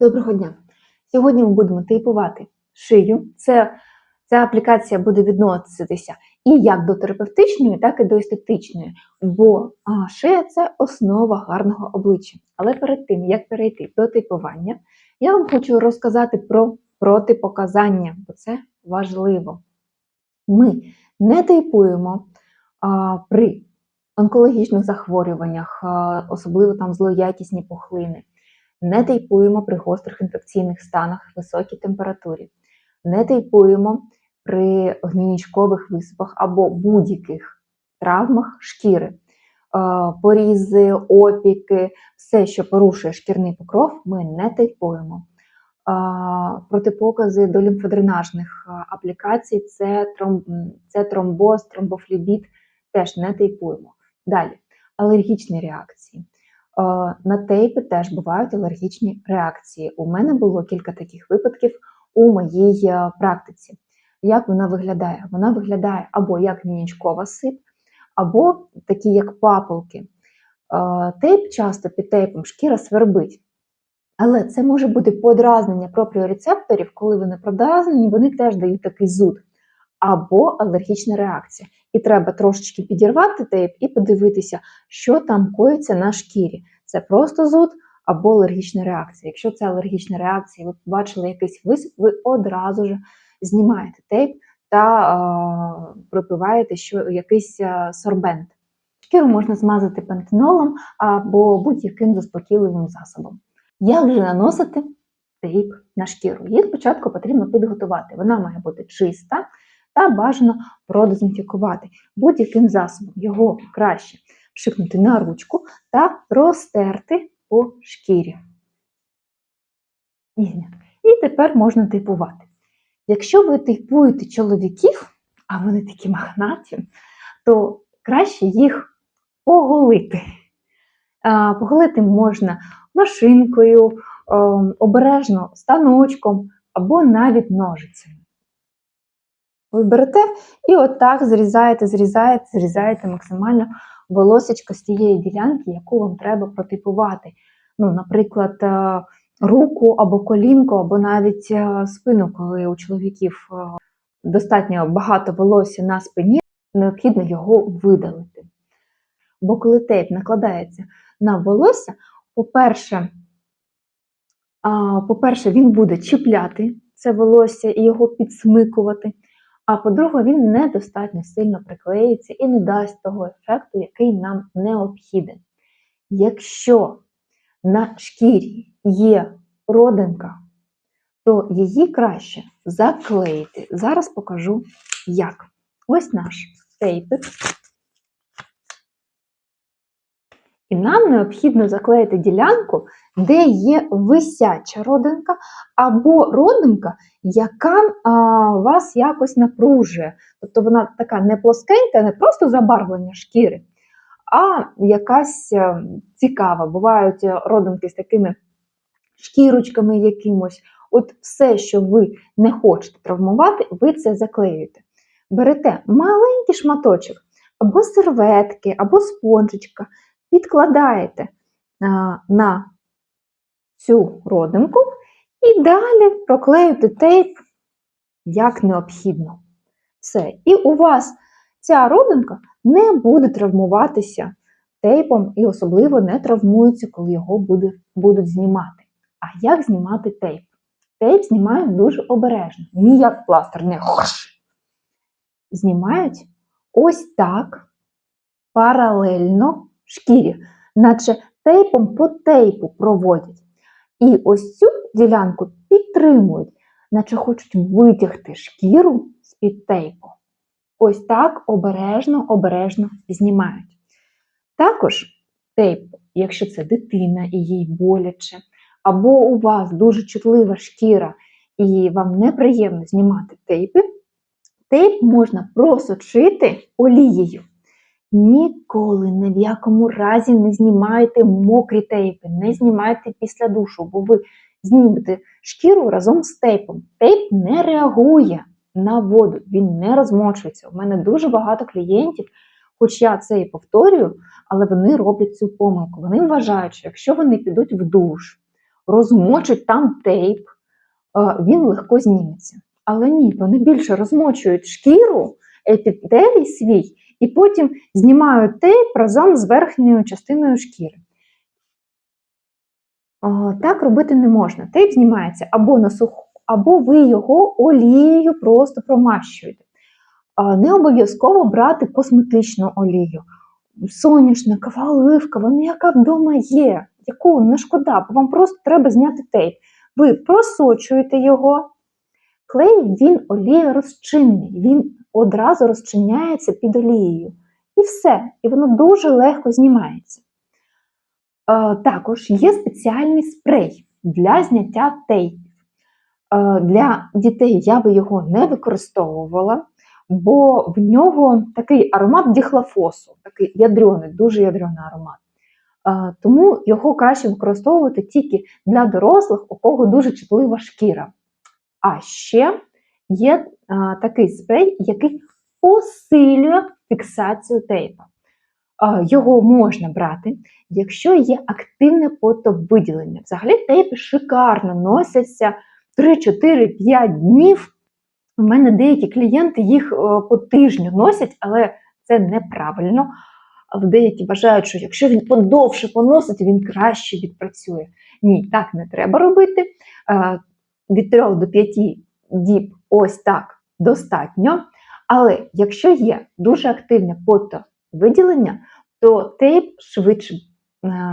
Доброго дня! Сьогодні ми будемо тейпувати шию. Це, ця аплікація буде відноситися і як до терапевтичної, так і до естетичної, бо а, шия це основа гарного обличчя. Але перед тим, як перейти до тейпування, я вам хочу розказати про протипоказання, бо це важливо. Ми не тейпуємо а, при онкологічних захворюваннях, а, особливо там злоякісні пухлини не тейпуємо при гострих інфекційних станах, високій температурі, не тейпуємо при гнійничкових висипах або будь-яких травмах шкіри, Е, порізи, опіки, все, що порушує шкірний покров, ми не тейпуємо. Е, Протипокази до лімфодренажних е, аплікацій це, тром, це тромбоз, тромбофлібіт, теж не тейпуємо. Далі, алергічні реакції. Е, На тейпи теж бувають алергічні реакції. У мене було кілька таких випадків у моїй е, практиці. Як вона виглядає? Вона виглядає або як нінічкова сип, або такі як папулки. Е, Тейп часто під тейпом шкіра свербить. Але це може бути подразнення пропріорецепторів, коли вони продразнені, вони теж дають такий зуд. Або алергічна реакція. І треба трошечки підірвати тейп і подивитися, що там коїться на шкірі. Це просто зуд або алергічна реакція. Якщо це алергічна реакція, ви побачили якийсь висип, ви одразу ж знімаєте тейп та е, пропиваєте що, якийсь е, сорбент. Шкіру можна змазати пантенолом або будь-яким заспокійливим засобом. Як же наносити тейп на шкіру? Її спочатку потрібно підготувати. Вона має бути чиста та бажано продезінфікувати будь-яким засобом. Його краще пшикнути на ручку та розтерти по шкірі. І тепер можна тейпувати. Якщо ви тейпуєте чоловіків, а вони такі магнаті, то краще їх поголити. Поголити можна машинкою, ем, обережно станочком або навіть ножицями. Ви берете і отак зрізаєте, зрізаєте, зрізаєте максимально волосечко з тієї ділянки, яку вам треба протипувати. Ну, Наприклад, е, руку або колінку, або навіть е, спину, коли у чоловіків е, достатньо багато волосся на спині, необхідно його видалити. Бо коли тейп накладається на волосся, по-перше, по-перше, він буде чіпляти це волосся і його підсмикувати. А по-друге, він недостатньо сильно приклеїться і не дасть того ефекту, який нам необхіден. Якщо на шкірі є родинка, то її краще заклеїти. Зараз покажу як. Ось наш тейпик. І нам необхідно заклеїти ділянку, де є висяча родинка, або родинка, яка а, вас якось напружує. Тобто вона така не плоскенька, не просто забарвлення шкіри, а якась а, цікава. Бувають родинки з такими шкірочками якимось. От все, що ви не хочете травмувати, ви це заклеюєте. Берете маленький шматочок, або серветки, або спонжечка, підкладаєте а, на цю родинку і далі проклеюєте тейп як необхідно. Все. І у вас ця родинка не буде травмуватися тейпом і особливо не травмується, коли його буде, будуть знімати. А як знімати тейп? Тейп знімають дуже обережно, ніяк пластир не хош. Знімають ось так паралельно шкірі, наче тейпом по тейпу проводять. І ось цю ділянку підтримують, наче хочуть витягти шкіру з-під тейпу. Ось так обережно, обережно знімають. Також тейп, якщо це дитина і їй боляче, або у вас дуже чутлива шкіра, і вам неприємно знімати тейпи, тейп можна просочити олією. Ніколи ні в якому разі не знімайте мокрі тейпи, не знімайте після душу, бо ви знімете шкіру разом з тейпом. Тейп не реагує на воду, він не розмочується. У мене дуже багато клієнтів, хоч я це і повторюю, але вони роблять цю помилку. Вони вважають, що якщо вони підуть в душ, розмочать там тейп, е, він легко зніметься. Але ні, вони більше розмочують шкіру, епітелій свій, і потім знімають тейп разом з верхньою частиною шкіри. А, Так робити не можна. Тейп знімається або на суху, або ви його олією просто промащуєте. Не обов'язково брати косметичну олію. Соняшникова, оливкова, ну яка вдома є, яку не шкода, бо вам просто треба зняти тейп. Ви просочуєте його. Клей він олія розчинний, він одразу розчиняється під олією. І все. І воно дуже легко знімається. Е, також є спеціальний спрей для зняття тейпів. Е, для дітей я би його не використовувала, бо в нього такий аромат діхлофосу, такий ядрений, дуже ядрений аромат. Е, тому його краще використовувати тільки для дорослих, у кого дуже чутлива шкіра. А ще є а, такий спрей, який посилює фіксацію тейпа. А, його можна брати, якщо є активне потовиділення. Взагалі тейпи шикарно носяться 3-4-5 днів. У мене деякі клієнти їх о, по тижню носять, але це неправильно. Але деякі вважають, що якщо він подовше поносить, він краще відпрацює. Ні, так не треба робити. Від 3 до 5 діб ось так достатньо. Але якщо є дуже активне потовиділення, то тейп швидше е,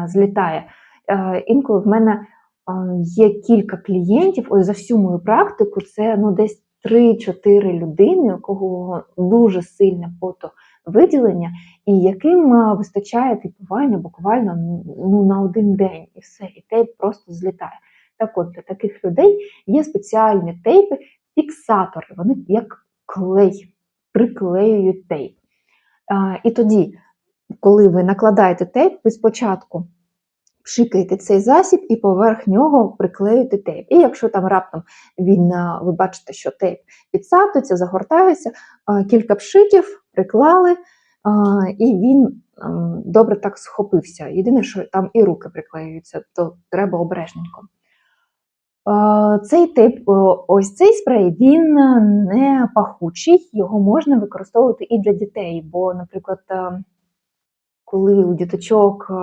злітає. Е, інколи в мене е, є кілька клієнтів, ось за всю мою практику, це ну, десь 3-4 людини, у кого дуже сильне потовиділення, і яким вистачає типування буквально ну, на один день, і все, і тейп просто злітає. Так от, для таких людей є спеціальні тейпи, фіксатори, вони як клей, приклеюють тейп. А, і тоді, коли ви накладаєте тейп, ви спочатку пшикаєте цей засіб і поверх нього приклеюєте тейп. І якщо там раптом він, ви бачите, що тейп підсатується, загортається, кілька пшиків приклали, і він добре так схопився. Єдине, що там і руки приклеюються, то треба обережненько. Е, Цей тип, ось цей спрей, він е, не пахучий, його можна використовувати і для дітей. Бо, наприклад, е, коли у діточок, е,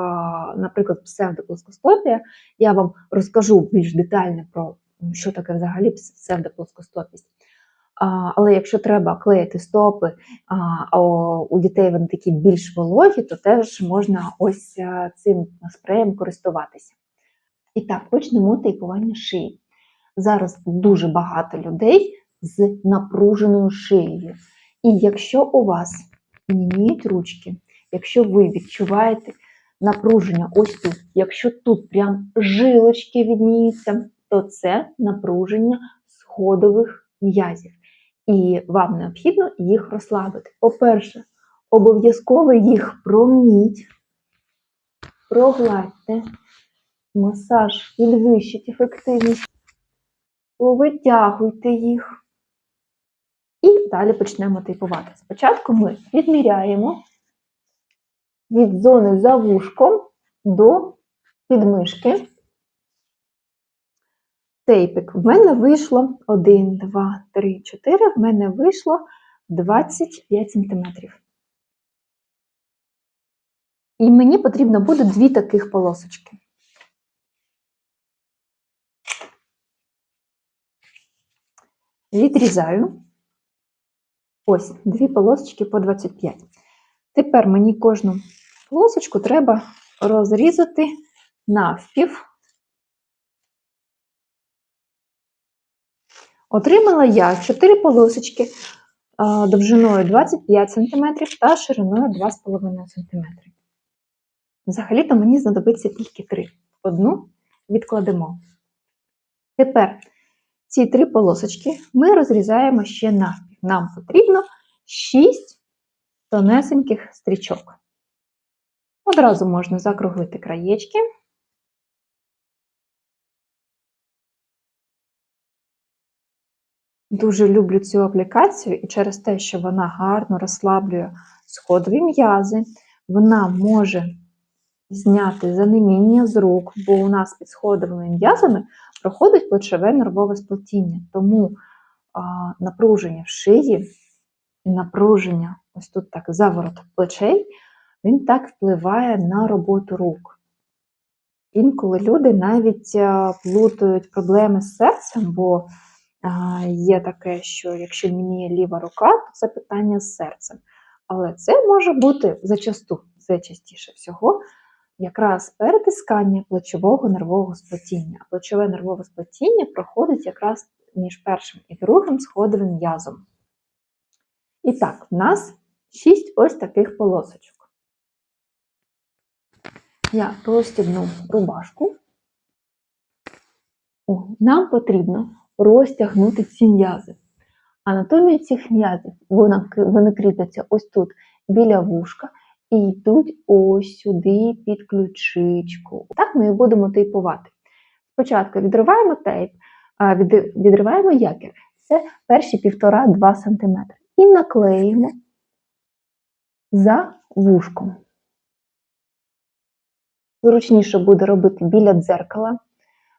наприклад, псевдоплоскостопія, я вам розкажу більш детально про що таке взагалі псевдоплоскостопість. Але якщо треба клеїти стопи, а, у дітей вони такі більш вологі, то теж можна ось е, цим спреєм користуватися. І так, почнемо тейпування шиї. Зараз дуже багато людей з напруженою шиєю. І якщо у вас німіють ручки, якщо ви відчуваєте напруження ось тут, якщо тут прям жилочки відніються, то це напруження сходових м'язів. І вам необхідно їх розслабити. По-перше, обов'язково їх промніть, прогладьте масаж підвищить ефективність, повитягуйте їх. І далі почнемо типувати. Спочатку ми відміряємо від зони за вушком до підмишки. Тейпик. В мене вийшло 1, 2, 3, 4. В мене вийшло 25 см. І мені потрібно буде дві таких полосочки. Відрізаю. Ось, дві полосочки по 25. Тепер мені кожну полосочку треба розрізати навпів. Отримала я 4 полосочки довжиною 25 см та шириною 2,5 см. Взагалі-то мені знадобиться тільки 3. Одну відкладемо. Тепер ці три полосочки ми розрізаємо ще навпіл. Нам потрібно 6 тонесеньких стрічок. Одразу можна закруглити краєчки. Дуже люблю цю аплікацію і через те, що вона гарно розслаблює сходові м'язи, вона може зняти занеміння з рук, бо у нас під сходовими м'язами проходить плечове нервове сплетіння. Тому а, напруження в шиї напруження, ось тут так заворот плечей, він так впливає на роботу рук. Інколи люди навіть плутають проблеми з серцем, бо є таке, що якщо німіє ліва рука, то це питання з серцем. Але це може бути зачасту, це частіше всього, якраз перетискання плечового нервового сплетіння. Плечове нервове сплетіння проходить якраз між першим і другим сходовим м'язом. І так, в нас шість ось таких полосочок. Я розстібну рубашку. О, нам потрібно розтягнути ці м'язи. Анатомія цих м'язів вона, вони кріпляться ось тут біля вушка і йдуть ось сюди під ключичку. Так ми і будемо тейпувати. Спочатку відриваємо тейп, відриваємо якір. Це перші 1,5-2 см. І наклеїмо за вушком. Зручніше буде робити біля дзеркала,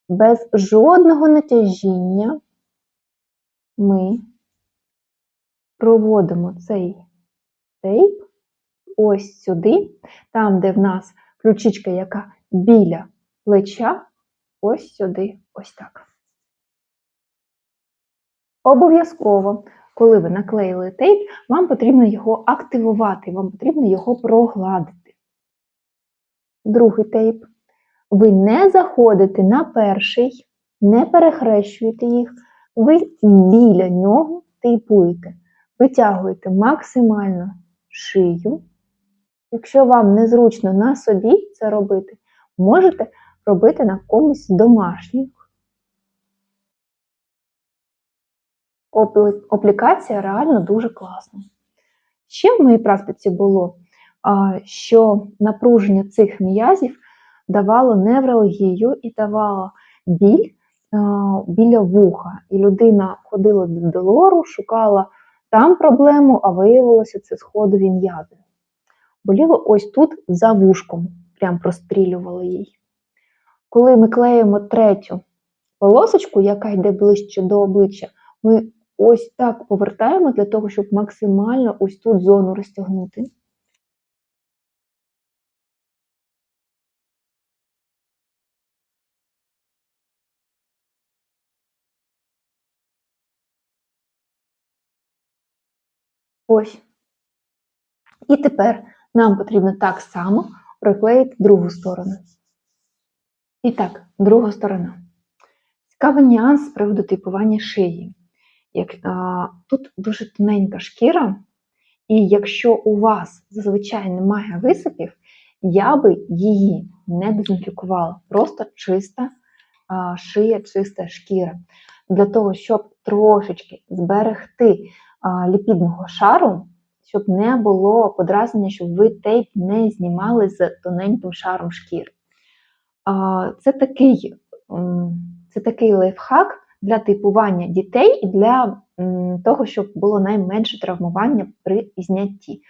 без жодного натяжіння ми проводимо цей тейп ось сюди, там, де в нас ключичка, яка біля плеча, ось сюди, ось так. Обов'язково, коли ви наклеїли тейп, вам потрібно його активувати, вам потрібно його прогладити. Другий тейп. Ви не заходите на перший, не перехрещуєте їх, ви біля нього тейпуєте. Витягуєте максимально шию. Якщо вам незручно на собі це робити, можете робити на комусь домашніх. Аплікація реально дуже класна. Ще в моїй практиці було, що напруження цих м'язів давало невралгію і давало біль біля вуха. І людина ходила до долору, шукала там проблему, а виявилося це сходові м'язи. Боліло ось тут за вушком, прям прострілювало їй. Коли ми клеїмо третю полосочку, яка йде ближче до обличчя, ми ось так повертаємо для того, щоб максимально ось тут зону розтягнути. Ось. І тепер нам потрібно так само приклеїти другу сторону. І так, друга сторона. Цікавий нюанс з приводу типування шиї. Як, а, тут дуже тоненька шкіра, і якщо у вас зазвичай немає висипів, я би її не дезінфікувала. Просто чиста а, шия, чиста шкіра. Для того, щоб трошечки зберегти а, ліпідного шару, щоб не було подразнення, щоб ви тейп не знімали з тоненьким шаром шкіри. Це такий, це такий лайфхак для типування дітей і для того, щоб було найменше травмування при знятті.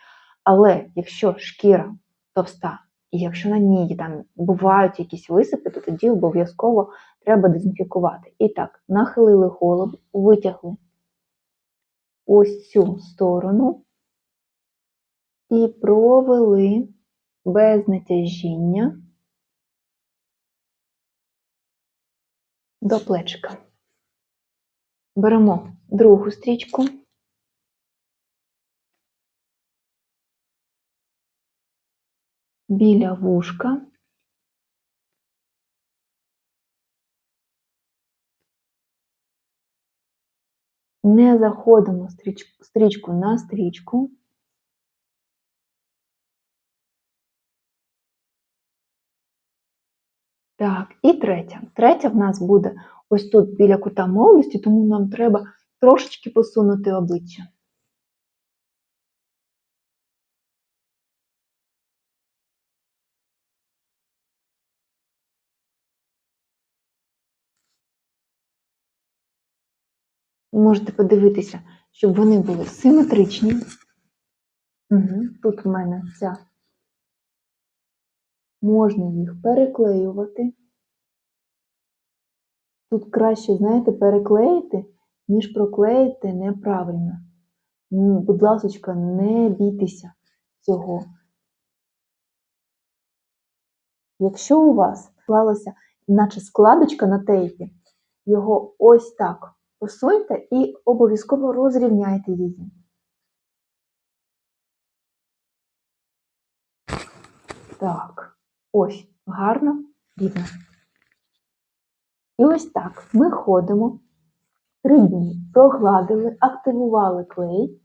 Але якщо шкіра товста, і якщо на ній там бувають якісь висипи, то тоді обов'язково треба дезінфікувати. І так, нахилили голову, витягли ось цю сторону і провели без натяжіння до плечика. Беремо другу стрічку. Біля вушка. Не заходимо стріч- стрічку на стрічку. Так, і третя. Третя в нас буде ось тут біля кута молодості, тому нам треба трошечки посунути обличчя. Можете подивитися, щоб вони були симетричні. Угу. Тут в мене ця можна їх переклеювати. Тут краще, знаєте, переклеїти, ніж проклеїти неправильно. Будь ласочка, не бійтеся цього. Якщо у вас склалася наче складочка на тейпі, його ось так посуньте і обов'язково розрівняйте її. Так, ось, гарно, рівно. І ось так ми ходимо три дні, прогладили, активували клей.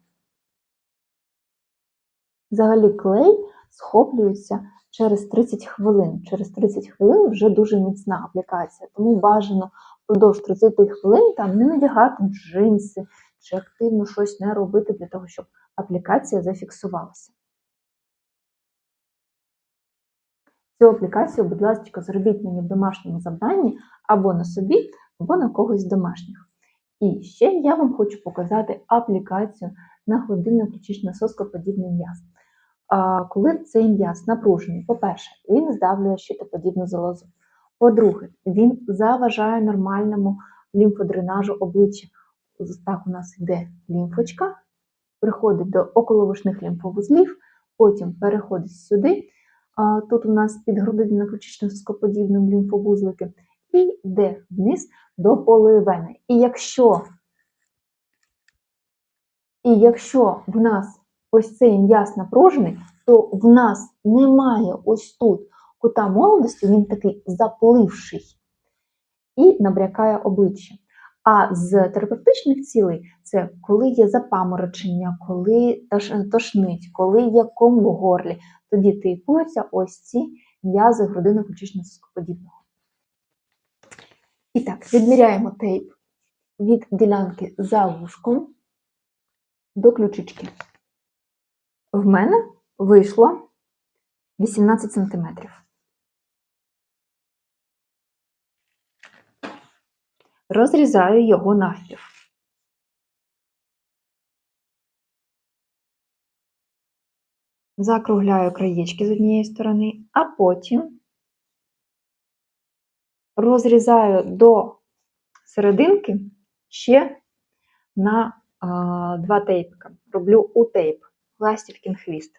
Взагалі клей схоплюється через 30 хвилин. Через 30 хвилин вже дуже міцна аплікація, тому бажано впродовж 30 хвилин там не надягати джинси чи активно щось не робити для того, щоб аплікація зафіксувалася. Цю аплікацію, будь ласка, зробіть мені в домашньому завданні або на собі, або на когось з домашніх. І ще я вам хочу показати аплікацію на годинно ключично соскоподібний м'яз. Коли цей м'яз напружений, по-перше, він здавлює щитоподібну залозу. По-друге, він заважає нормальному лімфодренажу обличчя. Так у нас йде лімфочка, приходить до околовушних лімфовузлів, потім переходить сюди. Тут у нас під грудинно ключично соскоподібним лімфовузлики, і йде вниз до полої вени. І якщо, і якщо в нас ось цей м'яз напружений, то в нас немає ось тут кута молодості, він такий запливший і набрякає обличчя. А з терапевтичних цілей це коли є запаморочення, коли тошнить, коли є ком в горлі, тоді тейпуються ось ці м'язи грудинно ключично соскоподібного. І так, відміряємо тейп від ділянки за вушком до ключички. В мене вийшло 18 см. Розрізаю його навпів. Закругляю краєчки з однієї сторони, а потім розрізаю до серединки ще на два тейпика. Роблю у тейп, ластівкін хвіст.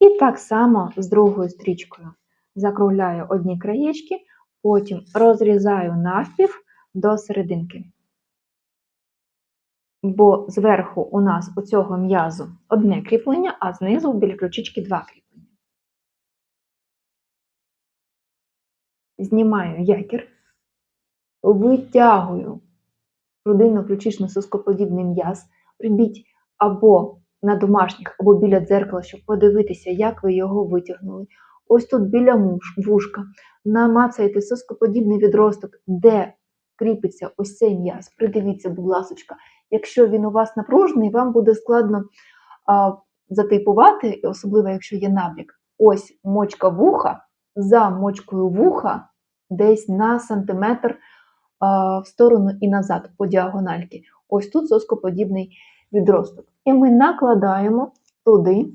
І так само з другою стрічкою закругляю одні краєчки, потім розрізаю навпів до серединки. Бо зверху у нас у цього м'язу одне кріплення, а знизу біля ключички два кріплення. Знімаю якір, витягую грудинно-ключично соскоподібний м'яз, робіть або на домашніх, або біля дзеркала, щоб подивитися, як ви його витягнули. Ось тут біля вушка намацаєте соскоподібний відросток, де кріпиться ось цей м'яз. Придивіться, будь ласочка, якщо він у вас напружений, вам буде складно а, затейпувати, особливо якщо є набрік. Ось мочка вуха, за мочкою вуха, десь на сантиметр а, в сторону і назад по діагональки. Ось тут соскоподібний відросток. І ми накладаємо туди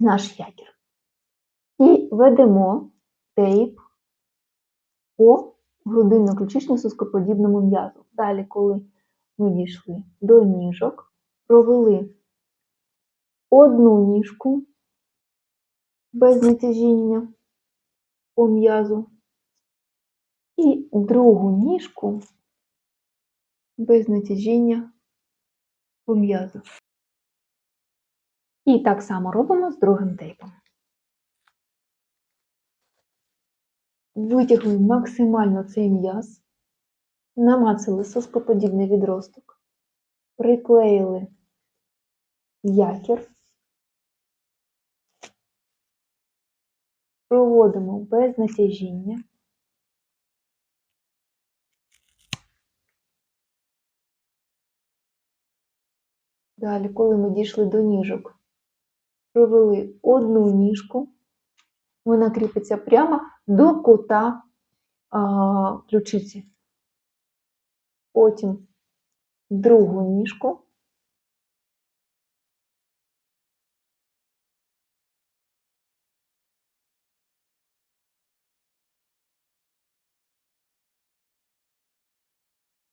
наш якір. І ведемо тейп по грудинно-ключично соскоподібному м'язу. Далі, коли ми дійшли до ніжок, провели одну ніжку без натяжіння по м'язу, і другу ніжку без натяжіння по м'язу. І так само робимо з другим тейпом. Витягли максимально цей м'яз, намацали соскоподібний відросток, приклеїли якір, проводимо без натяжіння. Далі, коли ми дійшли до ніжок, провели одну ніжку, вона кріпиться прямо до кута а, ключиці. Потім другу ніжку.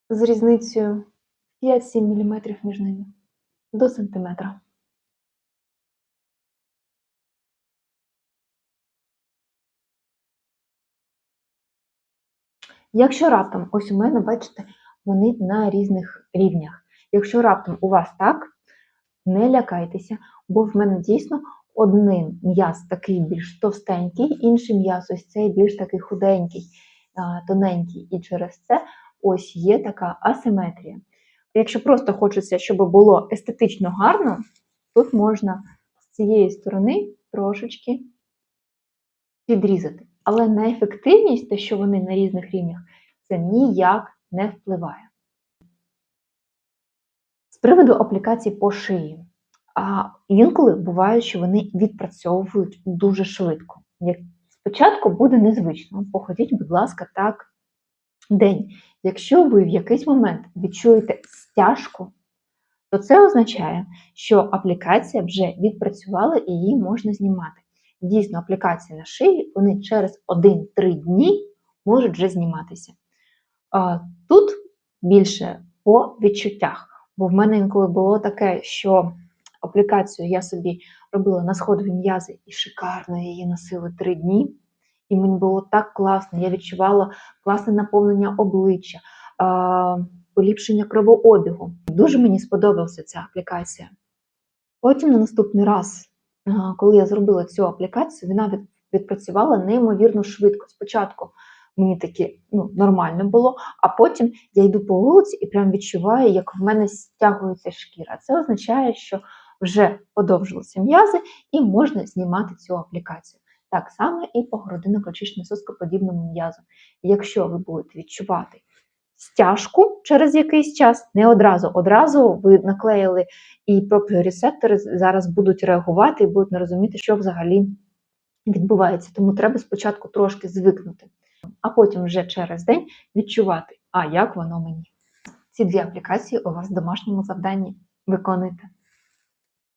З різницею 5-7 мм між ними до сантиметра. Якщо раптом, ось у мене, бачите, вони на різних рівнях. Якщо раптом у вас так, не лякайтеся, бо в мене дійсно один м'яз такий більш товстенький, інший м'яз ось цей більш такий худенький, тоненький. І через це ось є така асиметрія. Якщо просто хочеться, щоб було естетично гарно, тут можна з цієї сторони трошечки підрізати. Але на ефективність, те, що вони на різних рівнях, це ніяк не впливає. З приводу аплікацій по шиї. А інколи буває, що вони відпрацьовують дуже швидко. Як спочатку буде незвично. Походіть, будь ласка, так день. Якщо ви в якийсь момент відчуєте стяжку, то це означає, що аплікація вже відпрацювала і її можна знімати. Дійсно, аплікації на шиї вони через 1-3 дні можуть вже зніматися. Тут більше по відчуттях. Бо в мене інколи було таке, що аплікацію я собі робила на сходові м'язи і шикарно її носила 3 дні. І мені було так класно, я відчувала класне наповнення обличчя, поліпшення кровообігу. Дуже мені сподобалася ця аплікація. Потім на наступний раз, коли я зробила цю аплікацію, вона відпрацювала неймовірно швидко. Спочатку мені таки ну, нормально було, а потім я йду по вулиці і прям відчуваю, як в мене стягується шкіра. Це означає, що вже подовжилися м'язи і можна знімати цю аплікацію. Так само і по грудино-ключично-соскоподібному м'язу. Якщо ви будете відчувати стяжку через якийсь час, не одразу, одразу ви наклеїли і пропіорецептори зараз будуть реагувати і будуть не розуміти, що взагалі відбувається. Тому треба спочатку трошки звикнути, а потім вже через день відчувати, а як воно мені. Ці дві аплікації у вас в домашньому завданні виконуйте.